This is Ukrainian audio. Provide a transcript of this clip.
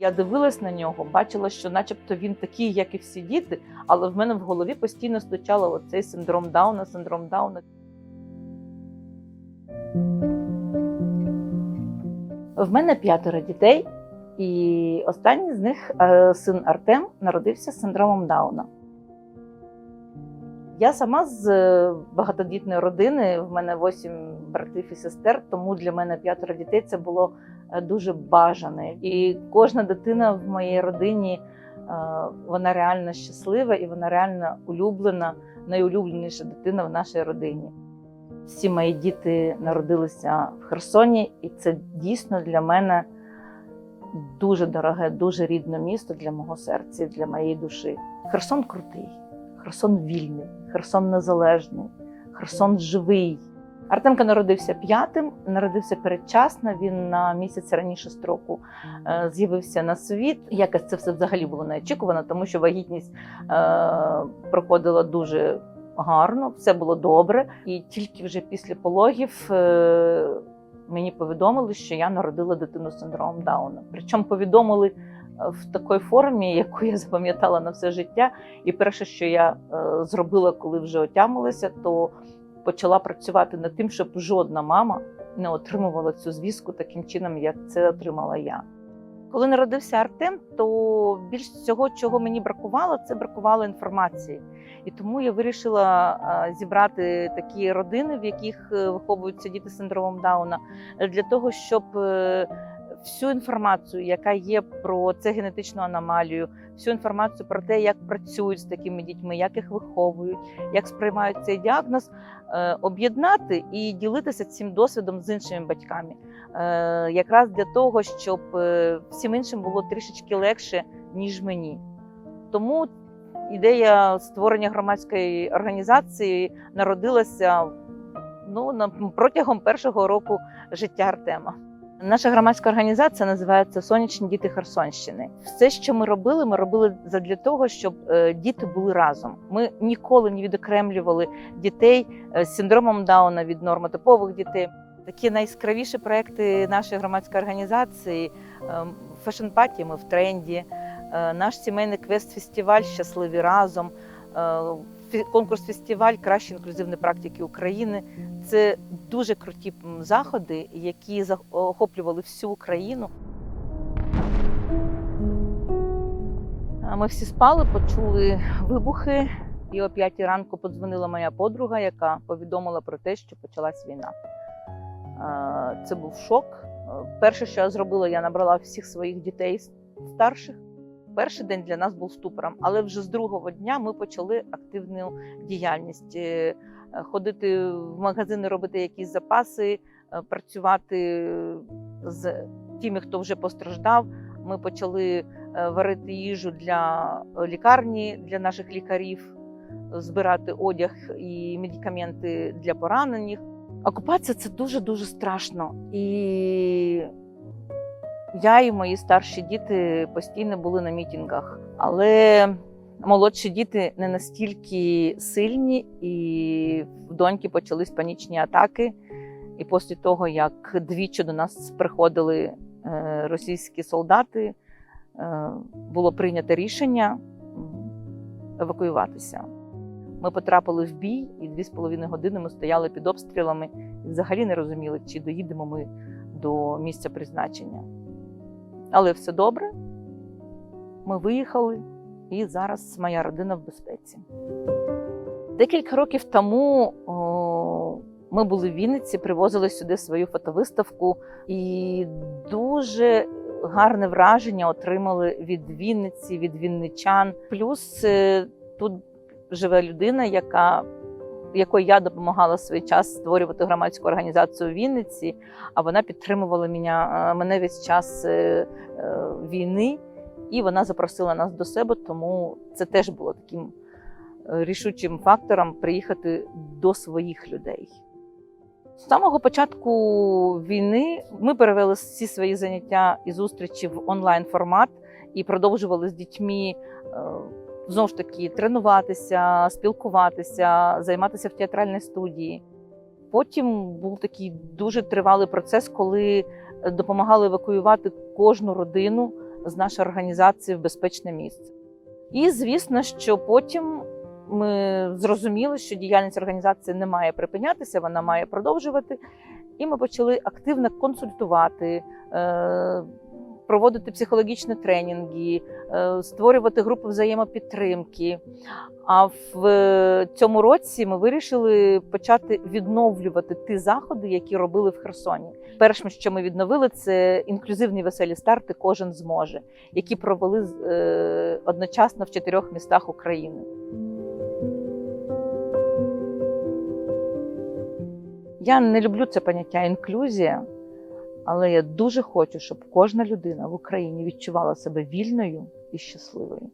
Я дивилась на нього, бачила, що, начебто, він такий, як і всі діти, але в мене в голові постійно стучало оцей синдром Дауна, синдром Дауна. В мене п'ятеро дітей, і останній з них, е, син Артем, народився з синдромом Дауна. Я сама з е, багатодітної родини, в мене восім братів і сестер, тому для мене п'ятеро дітей це було е, дуже бажане. І кожна дитина в моїй родині е, вона реально щаслива і вона реально улюблена, найулюбленіша дитина в нашій родині. Всі мої діти народилися в Херсоні, і це дійсно для мене дуже дороге, дуже рідне місто для мого серця, для моєї душі. Херсон крутий, Херсон вільний, Херсон незалежний, Херсон живий. Артемка народився п'ятим, народився передчасно. Він на місяць раніше строку е, з'явився на світ. Якось це все взагалі було неочікувано, тому що вагітність е, проходила дуже гарно, все було добре. І тільки вже після пологів е, мені повідомили, що я народила дитину з синдромом Дауна. Причому повідомили в такій формі, яку я запам'ятала на все життя. І перше, що я е, зробила, коли вже отямилася, то почала працювати над тим, щоб жодна мама не отримувала цю звістку таким чином, як це отримала я. Коли народився Артем, то більш всього, чого мені бракувало, це бракувало інформації. І тому я вирішила зібрати такі родини, в яких е, виховуються діти з синдромом Дауна, е, для того, щоб е, всю інформацію, яка є про це генетичну аномалію, всю інформацію про те, як працюють з такими дітьми, як їх виховують, як сприймають цей діагноз, е, об'єднати і ділитися цим досвідом з іншими батьками, Е, якраз для того, щоб е, всім іншим було трішечки легше, ніж мені. Тому ідея створення громадської організації народилася ну, на, протягом першого року життя Артема. Наша громадська організація називається Сонячні діти Херсонщини. Все, що ми робили, ми робили для того, щоб е, діти були разом. Ми ніколи не відокремлювали дітей е, з синдромом Дауна від нормотипових дітей. Такі найяскравіші проекти нашої громадської організації фешн паті ми в тренді. Е, Наш сімейний квест-фестиваль Щасливі разом, фі- конкурс-фестиваль Кращі інклюзивні практики України. Це дуже круті заходи, які захоплювали всю Україну. Ми всі спали, почули вибухи, і о п'ятій ранку подзвонила моя подруга, яка повідомила про те, що почалась війна. Це був шок. Перше, що я зробила, я набрала всіх своїх дітей старших. Перший день для нас був ступором, але вже з другого дня ми почали активну діяльність Е, ходити в магазини, робити якісь запаси, е, працювати з тими, хто вже постраждав. Ми почали е, варити їжу для лікарні, для наших лікарів, збирати одяг і медикаменти для поранених. Окупація це дуже дуже страшно. І я і мої старші діти постійно були на мітингах, але молодші діти не настільки сильні, і в доньки почались панічні атаки. І після того, як двічі до нас приходили е, російські солдати, е, було прийнято рішення евакуюватися. Ми потрапили в бій, і дві з половиною години ми стояли під обстрілами і взагалі не розуміли, чи доїдемо ми до місця призначення. Але все добре. Ми виїхали, і зараз моя родина в безпеці. Декілька років тому о, ми були в Вінниці, привозили сюди свою фотовиставку, і дуже гарне враження отримали від Вінниці, від вінничан. Плюс е, тут живе людина, яка якої я допомагала в свій час створювати громадську організацію у Вінниці, а вона підтримувала мене, е, мене весь час е, е, війни, і вона запросила нас до себе, тому це теж було таким рішучим фактором приїхати до своїх людей. З самого початку війни ми перевели всі свої заняття і зустрічі в онлайн формат і продовжували з дітьми знову ж таки тренуватися, спілкуватися, займатися в театральній студії. Потім був такий дуже тривалий процес, коли допомагали евакуювати кожну родину з нашої організації в безпечне місце. І звісно, що потім ми зрозуміли, що діяльність організації не має припинятися, вона має продовжувати. І ми почали активно консультувати, е, проводити психологічні тренінги, е, створювати групи взаємопідтримки. А в е, цьому році ми вирішили почати відновлювати ті заходи, які робили в Херсоні. Першим, що ми відновили, це інклюзивні веселі старти Кожен зможе, які провели е, одночасно в чотирьох містах України. Я не люблю це поняття інклюзія, але я дуже хочу, щоб кожна людина в Україні відчувала себе вільною і щасливою.